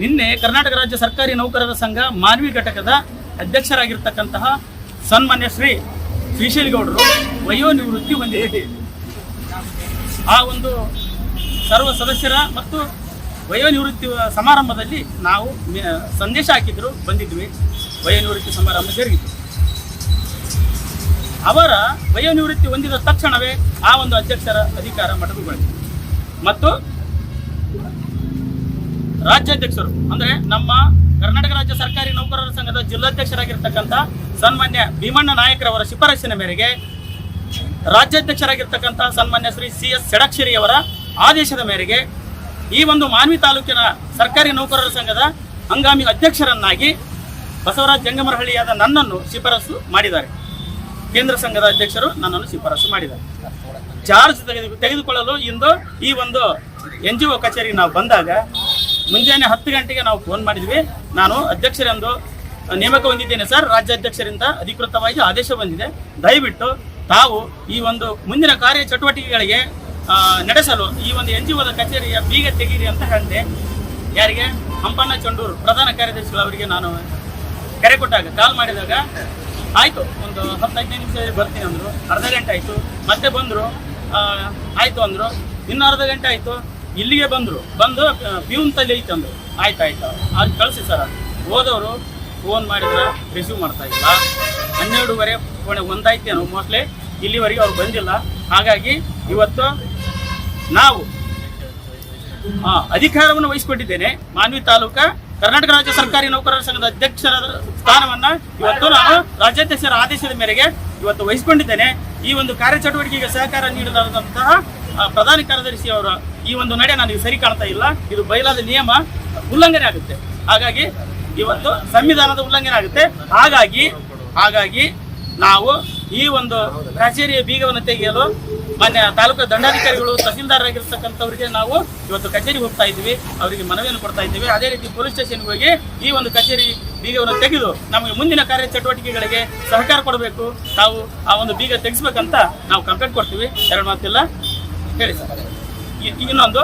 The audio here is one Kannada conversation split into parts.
ನಿನ್ನೆ ಕರ್ನಾಟಕ ರಾಜ್ಯ ಸರ್ಕಾರಿ ನೌಕರರ ಸಂಘ ಮಾನವಿ ಘಟಕದ ಅಧ್ಯಕ್ಷರಾಗಿರ್ತಕ್ಕಂತಹ ಸನ್ಮಾನ್ಯ ಶ್ರೀ ಶ್ರೀಶೈಲಗೌಡರು ವಯೋನಿವೃತ್ತಿ ಹೊಂದಿದೆ. ಆ ಒಂದು ಸರ್ವ ಸದಸ್ಯರ ಮತ್ತು ವಯೋನಿವೃತ್ತಿ ಸಮಾರಂಭದಲ್ಲಿ ನಾವು ಸಂದೇಶ ಹಾಕಿದ್ರು, ಬಂದಿದ್ವಿ. ವಯೋನಿವೃತ್ತಿ ಸಮಾರಂಭ ಜರುಗಿತು. ಅವರ ವಯೋನಿವೃತ್ತಿ ಹೊಂದಿದ ತಕ್ಷಣವೇ ಆ ಒಂದು ಅಧ್ಯಕ್ಷರ ಅಧಿಕಾರ ಮೊಟಕುಗೊಳಿತು ಮತ್ತು ರಾಜ್ಯಾಧ್ಯಕ್ಷರು, ಅಂದ್ರೆ ನಮ್ಮ ಕರ್ನಾಟಕ ರಾಜ್ಯ ಸರ್ಕಾರಿ ನೌಕರರ ಸಂಘದ ಜಿಲ್ಲಾಧ್ಯಕ್ಷರಾಗಿರ್ತಕ್ಕಂಥ ಸನ್ಮಾನ್ಯ ಭೀಮಣ್ಣ ನಾಯಕರವರ ಶಿಫಾರಸಿನ ಮೇರೆಗೆ ರಾಜ್ಯಾಧ್ಯಕ್ಷರಾಗಿರ್ತಕ್ಕಂಥ ಸನ್ಮಾನ್ಯ ಶ್ರೀ ಸಿ ಎಸ್ ಷಡಕ್ಷರಿಯವರ ಆದೇಶದ ಮೇರೆಗೆ ಈ ಒಂದು ಮಾನ್ವಿ ತಾಲೂಕಿನ ಸರ್ಕಾರಿ ನೌಕರರ ಸಂಘದ ಹಂಗಾಮಿ ಅಧ್ಯಕ್ಷರನ್ನಾಗಿ ಬಸವರಾಜ್ ಜಂಗಮರಹಳ್ಳಿಯಾದ ನನ್ನನ್ನು ಶಿಫಾರಸು ಮಾಡಿದ್ದಾರೆ. ಕೇಂದ್ರ ಸಂಘದ ಅಧ್ಯಕ್ಷರು ನನ್ನನ್ನು ಶಿಫಾರಸು ಮಾಡಿದ್ದಾರೆ. ಚಾರ್ಜ್ ತೆಗೆದು ತೆಗೆದುಕೊಳ್ಳಲು ಇಂದು ಈ ಒಂದು ಎನ್ ಜಿ ಒ ಕಚೇರಿಗೆ ನಾವು ಬಂದಾಗ ಮುಂಜಾನೆ ಹತ್ತು ಗಂಟೆಗೆ ನಾವು ಫೋನ್ ಮಾಡಿದ್ವಿ. ನಾನು ಅಧ್ಯಕ್ಷರೆಂದು ನೇಮಕ ಹೊಂದಿದ್ದೇನೆ ಸರ್. ರಾಜ್ಯಾಧ್ಯಕ್ಷರಿಂದ ಅಧಿಕೃತವಾಗಿ ಆದೇಶ ಬಂದಿದೆ. ದಯವಿಟ್ಟು ತಾವು ಈ ಒಂದು ಮುಂದಿನ ಕಾರ್ಯ ಚಟುವಟಿಕೆಗಳಿಗೆ ನಡೆಸಲು ಈ ಒಂದು ಎನ್ ಜಿ ಒದ ಕಚೇರಿಯ ಬೀಗ ತೆಗೀರಿ ಅಂತ ಹೇಳಿದೆ. ಯಾರಿಗೆ? ಹಂಪಣ್ಣ ಚಂಡೂರು, ಪ್ರಧಾನ ಕಾರ್ಯದರ್ಶಿಗಳು ಅವರಿಗೆ ನಾನು ಕರೆ ಕೊಟ್ಟಾಗ ಕಾಲ್ ಮಾಡಿದಾಗ, ಆಯಿತು, ಒಂದು ಹತ್ತು ನಿಮಿಷ ಬರ್ತೀನಿ ಅಂದರು. ಅರ್ಧ ಗಂಟೆ ಆಯಿತು. ಮತ್ತೆ ಬಂದರು. ಆಯಿತು ಅಂದರು. ಇನ್ನೂ ಅರ್ಧ ಗಂಟೆ ಆಯಿತು. ಇಲ್ಲಿಗೆ ಬಂದರು ಬಂದು ಪ್ಯೂನ್ ತಲೆ ಐತೆ ಅಂದರು ಆಯ್ತು ಆಯ್ತು. ಅದು ಕಳಿಸಿ ಸರ್ ಹೋದವರು ಫೋನ್ ಮಾಡಿದ್ರೆ ರಿಸೀವ್ ಮಾಡ್ತಾ ಇಲ್ಲ. ಹನ್ನೆರಡುವರೆ ಒಂದಾಯ್ತೇನೋ ಮೋಸ್ಟ್ಲಿ ಇಲ್ಲಿವರೆಗೆ ಅವ್ರು ಬಂದಿಲ್ಲ. ಹಾಗಾಗಿ ಇವತ್ತು ನಾವು ಆ, ಅಧಿಕಾರವನ್ನು ವಹಿಸಿಕೊಂಡಿದ್ದೇನೆ. ಮಾನ್ವಿ ತಾಲೂಕ ಕರ್ನಾಟಕ ರಾಜ್ಯ ಸರ್ಕಾರಿ ನೌಕರರ ಸಂಘದ ಅಧ್ಯಕ್ಷರ ಸ್ಥಾನವನ್ನ ಇವತ್ತು ನಾನು ರಾಜ್ಯಾಧ್ಯಕ್ಷರ ಆದೇಶದ ಮೇರೆಗೆ ಇವತ್ತು ವಹಿಸಿಕೊಂಡಿದ್ದೇನೆ. ಈ ಒಂದು ಕಾರ್ಯಚಟುವಟಿಕೆಗೆ ಸಹಕಾರ ನೀಡಲಾದಂತಹ ಪ್ರಧಾನ ಕಾರ್ಯದರ್ಶಿ ಅವರ ಈ ಒಂದು ನಡೆ ನನಗೆ ಸರಿ ಕಾಣ್ತಾ ಇಲ್ಲ. ಇದು ಬಯಲಾದ ನಿಯಮ ಉಲ್ಲಂಘನೆ ಆಗುತ್ತೆ. ಹಾಗಾಗಿ ಇವತ್ತು ಸಂವಿಧಾನದ ಉಲ್ಲಂಘನೆ ಆಗುತ್ತೆ. ಹಾಗಾಗಿ ಹಾಗಾಗಿ ನಾವು ಈ ಒಂದು ಕಚೇರಿಯ ಬೀಗವನ್ನು ತೆಗೆಯಲು ಮಾನ್ಯ ತಾಲೂಕು ದಂಡಾಧಿಕಾರಿಗಳು ತಹಸೀಲ್ದಾರರಾಗಿರ್ತಕ್ಕಂಥವ್ರಿಗೆ ನಾವು ಇವತ್ತು ಕಚೇರಿಗೆ ಹೋಗ್ತಾ ಇದ್ದೀವಿ. ಅವರಿಗೆ ಮನವಿಯನ್ನು ಕೊಡ್ತಾ ಇದ್ದೀವಿ. ಅದೇ ರೀತಿ ಪೊಲೀಸ್ ಸ್ಟೇಷನ್ಗೆ ಹೋಗಿ ಈ ಒಂದು ಕಚೇರಿ ಬೀಗವನ್ನು ತೆಗೆದು ನಮಗೆ ಮುಂದಿನ ಕಾರ್ಯ ಚಟುವಟಿಕೆಗಳಿಗೆ ಸಹಕಾರ ಕೊಡಬೇಕು. ತಾವು ಆ ಒಂದು ಬೀಗ ತೆಗೆಸ್ಬೇಕಂತ ನಾವು ಕಂಪ್ಲೇಂಟ್ ಕೊಡ್ತೀವಿ. ಎರಡು ಮಾತಿಲ್ಲ. ಹೇಳಿ ಸರ್ ಇನ್ನೊಂದು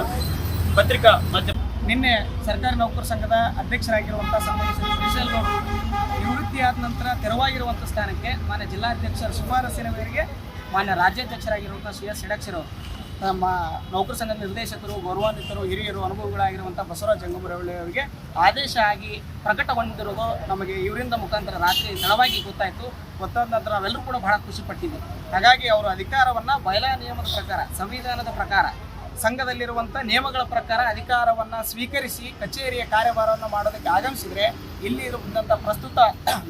ಪತ್ರಿಕಾ ಮಾಧ್ಯಮ ನಿನ್ನೆ ಸರ್ಕಾರಿ ನೌಕರ ಸಂಘದ ಅಧ್ಯಕ್ಷರಾಗಿರುವಂಥ ಶ್ರೀ ನಿವೃತ್ತಿ ನಿವೃತ್ತಿಯಾದ ನಂತರ ತೆರವಾಗಿರುವಂಥ ಸ್ಥಾನಕ್ಕೆ ಮಾನ್ಯ ಜಿಲ್ಲಾಧ್ಯಕ್ಷರ ಶಿಫಾರಸಿನ ಮೇರೆಗೆ ಮಾನ್ಯ ರಾಜ್ಯಾಧ್ಯಕ್ಷರಾಗಿರುವಂಥ ಸಿ ಎಸ್ ಷಡಕ್ಷರು ನಮ್ಮ ನೌಕರ ಸಂಘದ ನಿರ್ದೇಶಕರು, ಗೌರವಾನ್ವಿತರು, ಹಿರಿಯರು ಅನುಭವಗಳಾಗಿರುವಂಥ ಬಸವರಾಜ ಅವರಿಗೆ ಆದೇಶ ಆಗಿ ಪ್ರಕಟಗೊಂಡಿರುವುದು ನಮಗೆ ಇವರಿಂದ ಮುಖಾಂತರ ರಾತ್ರಿ ತಡವಾಗಿ ಗೊತ್ತಾಯಿತು. ಗೊತ್ತಾದ ನಂತರ ನಾವೆಲ್ಲರೂ ಕೂಡ ಬಹಳ ಖುಷಿ ಪಟ್ಟಿದ್ವಿ. ಹಾಗಾಗಿ ಅವರು ಅಧಿಕಾರವನ್ನ ಬಯಲ ನಿಯಮದ ಪ್ರಕಾರ, ಸಂವಿಧಾನದ ಪ್ರಕಾರ ಸಂಘದಲ್ಲಿರುವಂಥ ನಿಯಮಗಳ ಪ್ರಕಾರ ಅಧಿಕಾರವನ್ನು ಸ್ವೀಕರಿಸಿ ಕಚೇರಿಯ ಕಾರ್ಯಭಾರವನ್ನು ಮಾಡೋದಕ್ಕೆ ಆಗಮಿಸಿದರೆ ಇಲ್ಲಿ ಇರುವಂಥ ಪ್ರಸ್ತುತ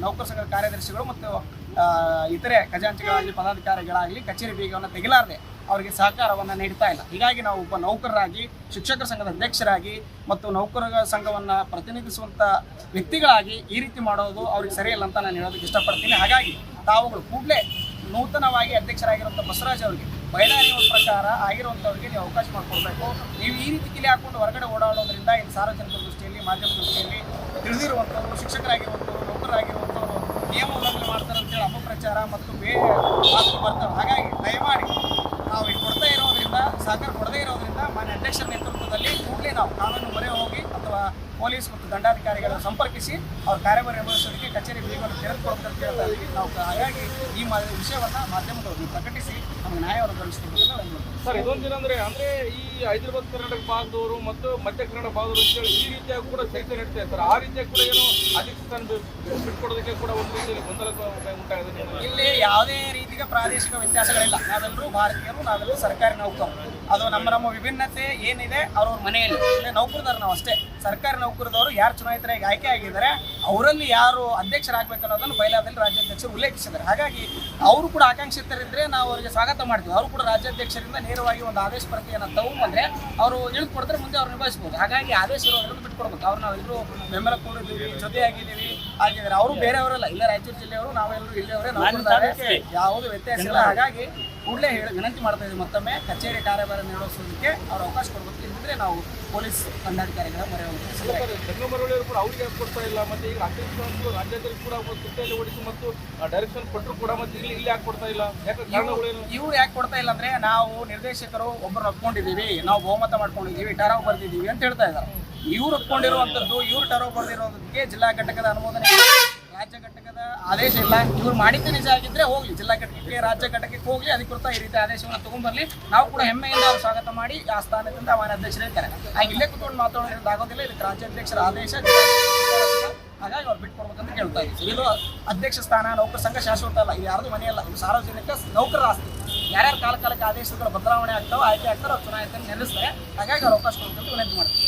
ನೌಕರ ಸಂಘದ ಕಾರ್ಯದರ್ಶಿಗಳು ಮತ್ತು ಇತರೆ ಖಜಾಂಚಿಗಳಾಗಲಿ, ಪದಾಧಿಕಾರಿಗಳಾಗಲಿ ಕಚೇರಿ ಬೀಗವನ್ನು ತೆಗಿಲಾರದೆ ಅವರಿಗೆ ಸಹಕಾರವನ್ನು ನೀಡ್ತಾ ಇಲ್ಲ. ಹೀಗಾಗಿ ನಾವು ಒಬ್ಬ ನೌಕರರಾಗಿ ಶಿಕ್ಷಕರ ಸಂಘದ ಅಧ್ಯಕ್ಷರಾಗಿ ಮತ್ತು ನೌಕರರ ಸಂಘವನ್ನು ಪ್ರತಿನಿಧಿಸುವಂಥ ವ್ಯಕ್ತಿಗಳಾಗಿ ಈ ರೀತಿ ಮಾಡೋದು ಅವ್ರಿಗೆ ಸರಿಯಲ್ಲ ಅಂತ ನಾನು ಹೇಳೋದಕ್ಕೆ ಇಷ್ಟಪಡ್ತೀನಿ. ಹಾಗಾಗಿ ತಾವುಗಳು ಕೂಡಲೇ ನೂತನವಾಗಿ ಅಧ್ಯಕ್ಷರಾಗಿರುವಂಥ ಬಸವರಾಜ್ ಅವರಿಗೆ ಬಯಲಾರಿ ಪ್ರಕಾರ ಆಗಿರುವಂಥವ್ರಿಗೆ ನೀವು ಅವಕಾಶ ಮಾಡಿಕೊಡ್ಬೇಕು. ನೀವು ಈ ರೀತಿ ಕಿಲಿ ಹಾಕೊಂಡು ಹೊರಗಡೆ ಓಡಾಡೋದ್ರಿಂದ ಇಲ್ಲಿ ಸಾರ್ವಜನಿಕ ದೃಷ್ಟಿಯಲ್ಲಿ ಮಾಧ್ಯಮ ದೃಷ್ಟಿಯಲ್ಲಿ ತಿಳಿದಿರುವಂಥವ್ರು, ಶಿಕ್ಷಕರಾಗಿರುವಂಥವ್ರು, ನೌಕರರಾಗಿರುವಂಥವ್ರು ನಿಯಮ ಉಲ್ಲಂಘನೆ ಮಾಡ್ತಾರೆ ಅಂತೇಳಿ ಅಪಪ್ರಚಾರ ಮತ್ತು ಬೇರೆ ಮಾತು ಬರ್ತವೆ. ಹಾಗಾಗಿ ದಯಮಾಡಿ ನಾವು ಇಲ್ಲಿ ಕೊಡ್ತಾ ಇರೋದ್ರಿಂದ, ಸಹಕಾರ ಕೊಡದೇ ಇರೋದ್ರಿಂದ ಮಾನ್ಯ ಅಧ್ಯಕ್ಷರ ನೇತೃತ್ವದಲ್ಲಿ ಕೂಡಲೇ ನಾವು ಕಾನೂನು ಮೊರೆ ಹೋಗಿ ಅಥವಾ ಪೊಲೀಸ್ ಮತ್ತು ದಂಡಾಧಿಕಾರಿಗಳನ್ನು ಸಂಪರ್ಕಿಸಿ ಅವ್ರ ಕಾರ್ಯಭಾರ ನಿರ್ವಹಿಸೋದಕ್ಕೆ ಕಚೇರಿ ಬೀಗವನ್ನು ತೆರೆದುಕೊಡ್ಬೇಕು ಅಂತ ಹೇಳ್ತಾ ಇದ್ದೀವಿ. ನಾವು ಹಾಗಾಗಿ ಈ ಮಾ ವಿಷಯವನ್ನು ಮಾಧ್ಯಮದವರು ಪ್ರಕಟಿಸಿ ನಮಗೆ ನ್ಯಾಯವನ್ನು ಹೇಳ್ಬೋದು. ಸರ್ ಇದೊಂದು ಅಂದ್ರೆ ಅಂದ್ರೆ ಈ ಹೈದರಾಬಾದ್ ಕರ್ನಾಟಕ ಭಾಗದವರು ಮತ್ತು ಮಧ್ಯ ಕನ್ನಡ ಭಾಗದವರು ಅಂತೇಳಿ ಈ ರೀತಿಯಾಗಿ ಕೂಡ ಚರ್ಚೆ ನಡೀತಾ ಇದೆ ಸರ್. ಆ ರೀತಿಯಾಗಿ ಕೂಡ ಏನು ಅಧಿಕ ಸ್ಥಾನ ಬಿ- ಬಿಟ್ಕೊಡೋದಕ್ಕೆ ಕೂಡ ಒಂದು ರೀತಿಯಲ್ಲಿ ಗೊಂದಲ ಉಂಟಾಗಿದೆ ಇಲ್ಲಿ ಯಾವುದೇ ರೀತಿಯ ಪ್ರಾದೇಶಿಕ ವ್ಯತ್ಯಾಸಗಳಿಲ್ಲ. ನಾವೆಲ್ಲರೂ ಭಾರತೀಯರು ನಾವೆಲ್ಲರೂ ಸರ್ಕಾರಿ ನೌಕರರು. ಅದು ನಮ್ಮ ನಮ್ಮ ವಿಭಿನ್ನತೆ ಏನಿದೆ ಅವ್ರವ್ರ ಮನೆಯಲ್ಲಿ. ನೌಕರದಾರ ನಾವು ಅಷ್ಟೇ. ಸರ್ಕಾರಿ ನೌಕರದವರು ಯಾರು ಚುನಾಯಿತರಾಗಿ ಆಯ್ಕೆ ಆಗಿದ್ದಾರೆ, ಅವರಲ್ಲಿ ಯಾರು ಅಧ್ಯಕ್ಷರಾಗಬೇಕು ಅನ್ನೋದನ್ನು ಬಯಲಾದಲ್ಲಿ ರಾಜ್ಯಾಧ್ಯಕ್ಷರು ಉಲ್ಲೇಖಿಸಿದ್ದಾರೆ. ಹಾಗಾಗಿ ಅವರು ಕೂಡ ಆಕಾಂಕ್ಷಿತರಿದ್ದರೆ ನಾವು ಅವರಿಗೆ ಸ್ವಾಗತ ಮಾಡ್ತೀವಿ. ಅವರು ಕೂಡ ರಾಜ್ಯಾಧ್ಯಕ್ಷರಿಂದ ನೇರವಾಗಿ ಒಂದು ಆದೇಶ ಪ್ರತಿಯನ್ನು ತಗೊಂಡ್ರೆ ಅವರು ಇಳಿದುಕೊಡ್ತಾರೆ ಮುಂದೆ ಅವ್ರು ನಿಭಾಯಿಸ್ಬೋದು. ಹಾಗಾಗಿ ಆದೇಶ ಇರೋದ್ರಿಂದ ಬಿಟ್ಕೊಡ್ಬೇಕು. ಅವ್ರು ನಾವೆಲ್ಲರೂ ಬೆಂಬಲ ಕೊಡಿದ್ದೀವಿ ಜೊತೆಯಾಗಿದ್ದೀವಿ ಆಗಿದ್ದಾರೆ ಅವರು ಬೇರೆಯವರಲ್ಲ ಇಲ್ಲ ರಾಯಚೂರು ಜಿಲ್ಲೆಯವರು ನಾವೆಲ್ಲರೂ ಇಲ್ಲಿಯವರೇ ನಾವು ಯಾವುದು ವ್ಯತ್ಯಾಸ ಇಲ್ಲ. ಹಾಗಾಗಿ ಕೂಡಲೇ ಹೇಳಿ ವಿನಂತಿ ಮಾಡ್ತಾ ಇದ್ದೀವಿ ಮತ್ತೊಮ್ಮೆ ಕಚೇರಿ ಕಾರ್ಯಭಾರ ನಿರ್ವಹಿಸೋದಕ್ಕೆ ಅವ್ರು ಅವಕಾಶ ಕೊಡಬೇಕು. ಇಲ್ಲದಿದ್ರೆ ನಾವು ಪೊಲೀಸ್ ದಂಡಾಧಿಕಾರಿಗಳ ಮೊರೆ ಹೋಗ್ತೀವಿ. ಕೂಡ ಅವ್ರಿಗೆ ಕೊಡ್ತಾ ಇಲ್ಲ ಮತ್ತೆ ಈಗ ಅಧ್ಯಕ್ಷ ಅಂತೂ ರಾಜ್ಯಾಧ್ಯಕ್ಷ ಕೂಡ ಸುತ್ತಲ್ಲಿ ಓಡಿಸಿ ಮತ್ತು ಡೈರೆಕ್ಷನ್ ಕೊಟ್ಟರು ಕೂಡ ಮತ್ತೆ ಇಲ್ಲಿ ಇಲ್ಲಿ ಯಾಕೆ ಕೊಡ್ತಾ ಇಲ್ಲ? ಇವ್ರು ಯಾಕೆ ಕೊಡ್ತಾ ಇಲ್ಲ ಅಂದ್ರೆ ನಾವು ನಿರ್ದೇಶಕರು ಒಬ್ಬರು ಒಪ್ಕೊಂಡಿದೀವಿ ನಾವು ಬಹುಮತ ಮಾಡ್ಕೊಂಡಿದೀವಿ ಟರಾವ್ ಬರ್ದಿದ್ದೀವಿ ಅಂತ ಹೇಳ್ತಾ ಇದ್ದಾರೆ. ಇವ್ರು ಒಪ್ಕೊಂಡಿರುವಂಥದ್ದು, ಇವ್ರು ಟರೋ ಬರ್ದಿರೋದಕ್ಕೆ ಜಿಲ್ಲಾ ಘಟಕದ ಅನುಮೋದನೆ. ರಾಜ್ಯ ಘಟಕದ ಆದೇಶ ಇಲ್ಲ. ಇವ್ರು ಮಾಡಿದ್ದು ನಿಜ ಆಗಿದ್ರೆ ಹೋಗ್ಲಿ. ಜಿಲ್ಲಾ ಘಟಕಕ್ಕೆ, ರಾಜ್ಯ ಘಟಕಕ್ಕೆ ಹೋಗ್ಲಿ. ಅಧಿಕೃತ ಈ ರೀತಿ ಆದೇಶವನ್ನು ತಗೊಂಡ್ಬರ್ಲಿ. ನಾವು ಕೂಡ ಹೆಮ್ಮೆಯಿಂದ ಅವ್ರು ಸ್ವಾಗತ ಮಾಡಿ ಆ ಸ್ಥಾನದಿಂದ ಅವನ ಅಧ್ಯಕ್ಷರು ಇರ್ತಾರೆ ಹಾಗೆ ಇಲ್ಲೇ ಕುತ್ಕೊಂಡು ಮಾತಾಡೋದ್ರಿಂದ ಆಗೋದಿಲ್ಲ. ಇದಕ್ಕೆ ರಾಜ್ಯಾಧ್ಯಕ್ಷರ ಆದೇಶ ಹಾಗಾಗಿ ಅವ್ರು ಬಿಟ್ಕೊಡ್ಬೇಕಂತ ಕೇಳ್ತಾ ಇದ್ದೀವಿ ಇದು ಅಧ್ಯಕ್ಷ ಸ್ಥಾನ, ನೌಕರ ಸಂಘ ಶಾಶ್ವತ ಅಲ್ಲ. ಇದು ಯಾರ್ದು ಮನೆಯಲ್ಲ ಇದು ಸಾರ್ವಜನಿಕ ನೌಕರರ ಆಸ್ತಿ. ಯಾರ್ಯಾರು ಕಾಲ ಕಾಲಕ್ಕೆ ಆದೇಶಗಳ ಬದಲಾವಣೆ ಆಗ್ತಾವೋ, ಆಯ್ಕೆ ಆಗ್ತಾರೋ ಚುನಾಯಿತ ನಿಲ್ಲಿಸ್ತಾರೆ. ಹಾಗಾಗಿ ಅವ್ರು ಅವಕಾಶ ಕೊಡ್ಬೇಕಂತ ವಿನಂತಿ ಮಾಡ್ತೀವಿ